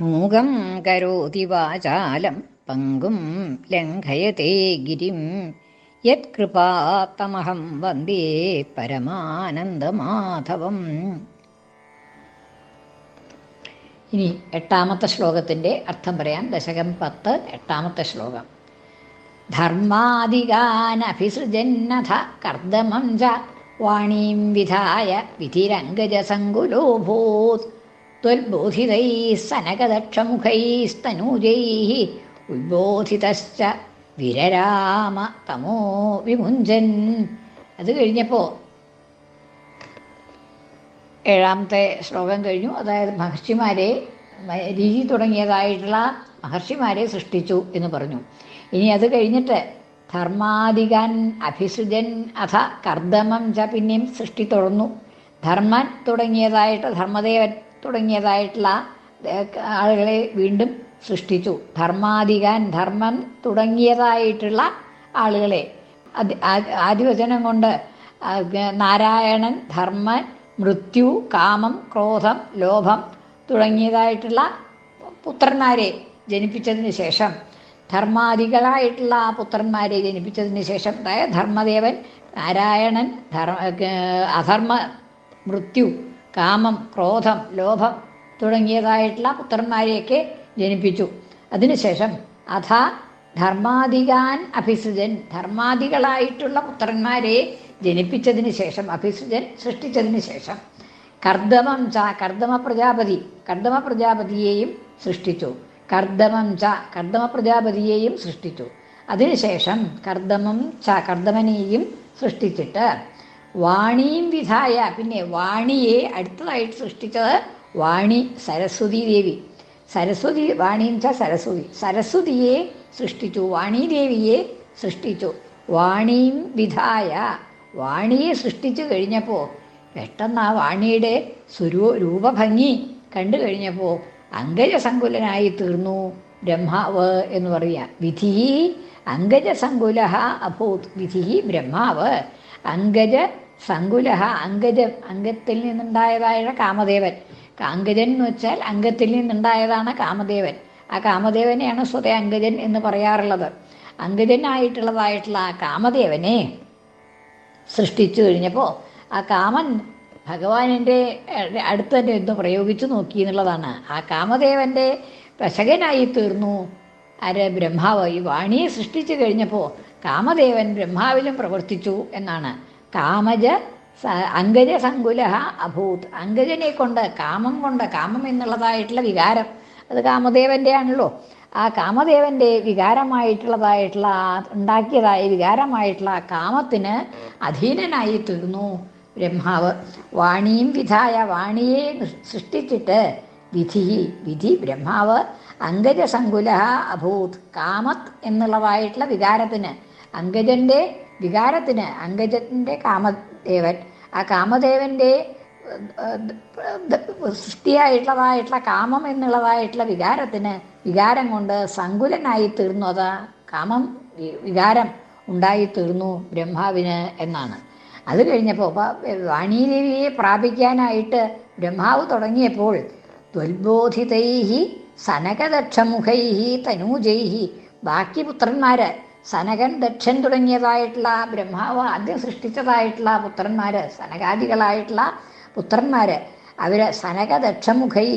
മൂകം കരോതി വാചാലം പങ്കും ലംഘയത്തെ ഗിരിം. യത്കൃപാത്തമഹം വന്ദേ പരമാനന്ദമാധവം. ഇനി എട്ടാമത്തെ ശ്ലോകത്തിന്റെ അർത്ഥം പറയാം. ദശകം പത്ത് എട്ടാമത്തെ ശ്ലോകം. ധർമാധികാനഭിസൃജന്നഥ കർദമം ച വാണീം വിധായ വിധിരംഗജസങ്കുലോഭൂത്. ത്വൽബോധിതൈः സനകദക്ഷമുഖൈസ്തനൂജൈः ഉത്ബോധിതശ്ച വിരരാമ തമോ വിമുഞ്ചൻ. അത് കഴിഞ്ഞപ്പോൾ ഏഴാമത്തെ ശ്ലോകം കഴിഞ്ഞു. അതായത് മഹർഷിമാരെ രീതി തുടങ്ങിയതായിട്ടുള്ള മഹർഷിമാരെ സൃഷ്ടിച്ചു എന്ന് പറഞ്ഞു. ഇനി അത് കഴിഞ്ഞിട്ട് ധർമാധികാൻ അഭിസൃജൻ അഥ കർദമം ച പിന്നെയും സൃഷ്ടി തുടർന്നു. ധർമ്മൻ തുടങ്ങിയതായിട്ട് ധർമ്മദേവൻ തുടങ്ങിയതായിട്ടുള്ള ആളുകളെ വീണ്ടും സൃഷ്ടിച്ചു. ധർമാധികാൻ ധർമ്മം തുടങ്ങിയതായിട്ടുള്ള ആളുകളെ. ആദിവചനം കൊണ്ട് നാരായണൻ ധർമ്മൻ മൃത്യു കാമം ക്രോധം ലോഭം തുടങ്ങിയതായിട്ടുള്ള പുത്രന്മാരെ ജനിപ്പിച്ചതിന് ശേഷം ധർമാധികളായിട്ടുള്ള ആ പുത്രന്മാരെ ജനിപ്പിച്ചതിന് ശേഷം അതായത് ധർമ്മദേവൻ നാരായണൻ ധർമ്മ അധർമ്മ മൃത്യു കാമം ക്രോധം ലോഭം തുടങ്ങിയതായിട്ടുള്ള പുത്രന്മാരെയൊക്കെ ജനിപ്പിച്ചു. അതിനുശേഷം അഥ ധർമാധികാൻ അഭിസൃജൻ ധർമാദികളായിട്ടുള്ള പുത്രന്മാരെ ജനിപ്പിച്ചതിന് ശേഷം അഭിസൃജൻ സൃഷ്ടിച്ചതിന് ശേഷം കർദമം ച കർദമ പ്രജാപതി കർദമ പ്രജാപതിയെയും സൃഷ്ടിച്ചു. കർദമം ച കർദമ പ്രജാപതിയെയും സൃഷ്ടിച്ചു. അതിനുശേഷം കർദമം ച കർദമനെയും സൃഷ്ടിച്ചിട്ട് വാണിയും വിധായ. പിന്നെ വാണിയെ അടുത്തതായിട്ട് സൃഷ്ടിച്ചത് വാണി സരസ്വതി ദേവി. സരസ്വതി വാണി എന്ന് വെച്ചാൽ സരസ്വതി. സരസ്വതിയെ സൃഷ്ടിച്ചു വാണിദേവിയെ സൃഷ്ടിച്ചു. വാണിയും വിധായ. വാണിയെ സൃഷ്ടിച്ചു കഴിഞ്ഞപ്പോൾ പെട്ടെന്ന് ആ വാണിയുടെ സ്വരൂ രൂപഭംഗി കണ്ടു കഴിഞ്ഞപ്പോൾ അങ്കജസങ്കുലനായി തീർന്നു. ബ്രഹ്മാവ് എന്ന് പറയുക. വിധി അങ്കജസങ്കുല അഭൂത്. വിധി ബ്രഹ്മാവ് അങ്കജ സങ്കുല അങ്കജ അംഗത്തിൽ നിന്നുണ്ടായതായ കാമദേവൻ. അങ്കജൻ എന്ന് വെച്ചാൽ അംഗത്തിൽ നിന്നുണ്ടായതാണ് കാമദേവൻ. ആ കാമദേവനെയാണ് സ്വതേ അങ്കജൻ എന്ന് പറയാറുള്ളത്. അങ്കജനായിട്ടുള്ളതായിട്ടുള്ള ആ കാമദേവനെ സൃഷ്ടിച്ചു കഴിഞ്ഞപ്പോൾ ആ കാമൻ ഭഗവാനിന്റെ അടുത്ത് തന്നെ ഒന്ന് പ്രയോഗിച്ചു നോക്കി എന്നുള്ളതാണ്. ആ കാമദേവന്റെ പ്രശകനായി തീർന്നു. ആര് ബ്രഹ്മാവ് ഈ വാണിയെ സൃഷ്ടിച്ചു കഴിഞ്ഞപ്പോൾ കാമദേവൻ ബ്രഹ്മാവിലും പ്രവർത്തിച്ചു എന്നാണ്. കാമജ അങ്കജ സങ്കുല അഭൂത്. അങ്കജനെ കൊണ്ട് കാമം കൊണ്ട് കാമം എന്നുള്ളതായിട്ടുള്ള വികാരം. അത് കാമദേവന്റെ ആണല്ലോ ആ കാമദേവന്റെ വികാരമായിട്ടുള്ളതായിട്ടുള്ള ഉണ്ടാക്കിയതായ വികാരമായിട്ടുള്ള കാമത്തിന് അധീനനായി തീർന്നു ബ്രഹ്മാവ്. വാണിയും വിധായ വാണിയെ സൃഷ്ടിച്ചിട്ട് വിധി വിധി ബ്രഹ്മാവ്. അങ്കജസങ്കുല അഭൂത്. കാമത് എന്നുള്ളതായിട്ടുള്ള വികാരത്തിന് അങ്കജന്റെ വികാരത്തിന് അങ്കജന്റെ കാമദേവൻ. ആ കാമദേവന്റെ സൃഷ്ടിയായിട്ടുള്ളതായിട്ടുള്ള കാമം എന്നുള്ളതായിട്ടുള്ള വികാരത്തിന് വികാരം കൊണ്ട് സങ്കുലനായി തീർന്നു. അത് കാമം വികാരം ഉണ്ടായി തീർന്നു ബ്രഹ്മാവിന് എന്നാണ്. അത് കഴിഞ്ഞപ്പോൾ വാണീദേവിയെ പ്രാപിക്കാനായിട്ട് ബ്രഹ്മാവ് തുടങ്ങിയപ്പോൾ ത്വൽബോധിതൈഹി സനകദക്ഷമുഖൈഹി തനൂജൈഹി ബാക്കി പുത്രന്മാർ സനകൻ ദക്ഷൻ തുടങ്ങിയതായിട്ടുള്ള ബ്രഹ്മാവ് ആദ്യം സൃഷ്ടിച്ചതായിട്ടുള്ള പുത്രന്മാർ സനകാദികളായിട്ടുള്ള പുത്രന്മാർ അവർ സനക ദക്ഷമുഖൈ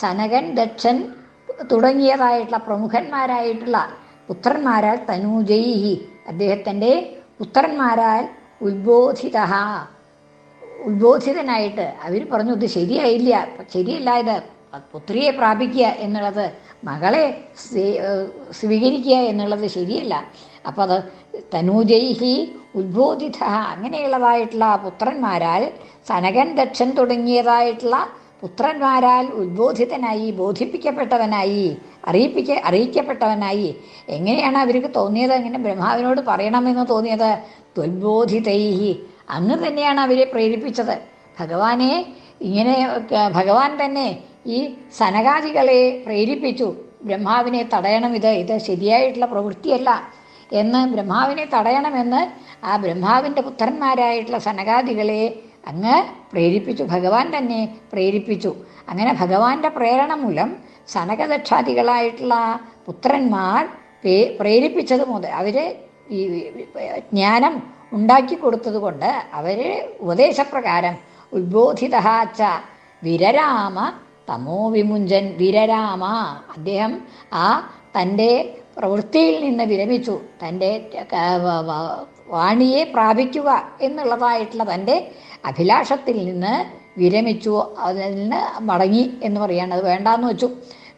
സനകൻ ദക്ഷൻ തുടങ്ങിയതായിട്ടുള്ള പ്രമുഖന്മാരായിട്ടുള്ള പുത്രന്മാരാൽ തനൂജൈഹി. അദ്ദേഹത്തിന്റെ പുത്രന്മാരാൽ ഉത്ബോധിത ഉത്ബോധിതനായിട്ട്. അവർ പറഞ്ഞു ഇത് ശരിയായില്ല ശരിയല്ല ഇത് പുത്രിയെ പ്രാപിക്കുക എന്നുള്ളത് മകളെ സ്വീകരിക്കുക എന്നുള്ളത് ശരിയല്ല. അപ്പോൾ അത് തനൂജൈഹി ഉത്ബോധിത അങ്ങനെയുള്ളതായിട്ടുള്ള പുത്രന്മാരാൽ സനകൻ ദക്ഷൻ തുടങ്ങിയതായിട്ടുള്ള പുത്രന്മാരാൽ ഉത്ബോധിതനായി ബോധിപ്പിക്കപ്പെട്ടവനായി അറിയിപ്പിക്ക അറിയിക്കപ്പെട്ടവനായി. എങ്ങനെയാണ് അവർക്ക് തോന്നിയത്? എങ്ങനെ ബ്രഹ്മാവിനോട് പറയണമെന്ന് തോന്നിയത് ത്വൽബോധിതൈഹി. അങ്ങ് തന്നെയാണ് അവരെ പ്രേരിപ്പിച്ചത്. ഭഗവാനെ ഇങ്ങനെ ഭഗവാൻ തന്നെ ഈ സനകാദികളെ പ്രേരിപ്പിച്ചു. ബ്രഹ്മാവിനെ തടയണം ഇത് ഇത് ശരിയായിട്ടുള്ള പ്രവൃത്തിയല്ല എന്ന് ബ്രഹ്മാവിനെ തടയണമെന്ന് ആ ബ്രഹ്മാവിന്റെ പുത്രന്മാരായിട്ടുള്ള സനകാദികളെ അങ്ങ് പ്രേരിപ്പിച്ചു. ഭഗവാൻ തന്നെ പ്രേരിപ്പിച്ചു. അങ്ങനെ ഭഗവാന്റെ പ്രേരണ മൂലം സനകദക്ഷാദികളായിട്ടുള്ള പുത്രന്മാർ പ്രേരിപ്പിച്ചത് മുതൽ അവരെ ഈ ജ്ഞാനം ഉണ്ടാക്കി കൊടുത്തത് കൊണ്ട് അവരെ ഉപദേശപ്രകാരം ഉദ്ബോധിത വിരരാമ തമോ വിമുഞ്ചൻ വിരരാമ. അദ്ദേഹം ആ തന്റെ പ്രവൃത്തിയിൽ നിന്ന് വിരമിച്ചു. തന്റെ വാണിയെ പ്രാപിക്കുക എന്നുള്ളതായിട്ടുള്ള തന്റെ അഭിലാഷത്തിൽ നിന്ന് വിരമിച്ചു. അതിൽ നിന്ന് മടങ്ങി എന്ന് പറയാണ്. അത് വേണ്ടാന്ന് വെച്ചു.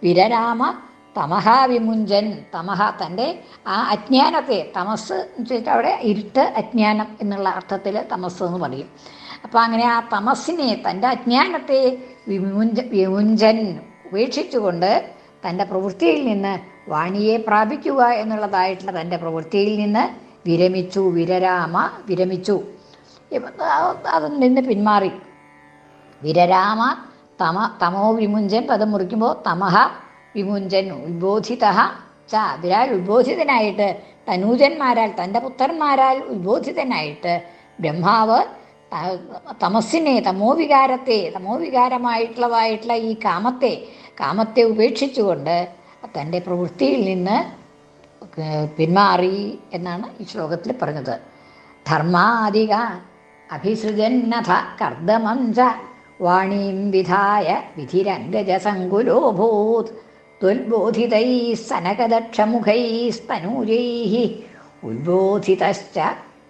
വിരരാമ തമഹാവിമുഞ്ചൻ തമഹ തന്റെ ആ അജ്ഞാനത്തെ തമസ് വെച്ചിട്ട് അവിടെ ഇരുട്ട് അജ്ഞാനം എന്നുള്ള അർത്ഥത്തിൽ തമസ് എന്ന് പറയും. അപ്പോൾ അങ്ങനെ ആ തമസ്സിനെ തന്റെ അജ്ഞാനത്തെ വിമുഞ്ച വിമുഞ്ചൻ ഉപേക്ഷിച്ചുകൊണ്ട് തന്റെ പ്രവൃത്തിയിൽ നിന്ന് വാണിയെ പ്രാപിക്കുക എന്നുള്ളതായിട്ടുള്ള തന്റെ പ്രവൃത്തിയിൽ നിന്ന് വിരമിച്ചു വിരരാമ വിരമിച്ചു. അതിൽ നിന്ന് പിന്മാറി. വിരരാമ തമ തമോ വിമുഞ്ചൻ പദം മുറിക്കുമ്പോൾ തമഹ വിമുഞ്ചൻ ഉത്ബോധിത ച വിരാൽ ഉത്ബോധിതനായിട്ട് തനൂജന്മാരാൽ തന്റെ പുത്രന്മാരാൽ ഉത്ബോധിതനായിട്ട് ബ്രഹ്മാവ് തമസ്സിനെ തമോ വികാരത്തെ തമോ വികാരമായിട്ടുള്ളതായിട്ടുള്ള ഈ കാമത്തെ കാമത്തെ ഉപേക്ഷിച്ചുകൊണ്ട് തന്റെ പ്രവൃത്തിയിൽ നിന്ന് പിന്മാറി എന്നാണ് ഈ ശ്ലോകത്തിൽ പറഞ്ഞത്. ധർമാധിക അഭിസൃജന്നഥ കർദ്ദമം ച വാണീം വിധായ വിധിരംഗജസങ്കുലോഭൂത് ത്വൽബോധിതൈ സനകദക്ഷമുഖൈസ്തനൂജൈ ഉത്ബോധിതശ്ച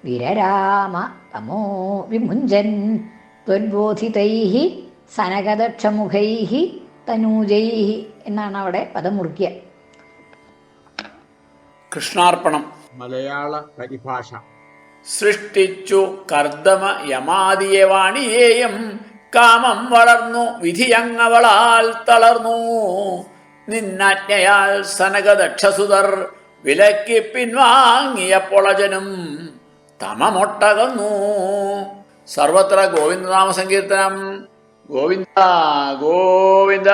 വിരരാമ തമോ വിമുഞ്ചൻ ത്വൽബോധിതൈ സനകദക്ഷമുഖൈ തനൂജൈ എന്നാണ് അവിടെ പദം മുറിക്കുക കൃഷ്ണാർപ്പണം. മലയാള പരിഭാഷ. സൃഷ്ടിച്ചു കർദമ യമാദിയെ വാണിയേയും കാമം വളർന്നു വിധിയങ്ങവളാൽ തളർന്നു. നിന്നാജ്ഞയാൽ സനകദക്ഷസുതർ വിലക്കി പിൻവാങ്ങിയ പൊളജനും. തമമൊട്ടകന്നു. സർവത്ര ഗോവിന്ദനാമ സങ്കീർത്തനം ഗോവിന്ദ ഗോവിന്ദ.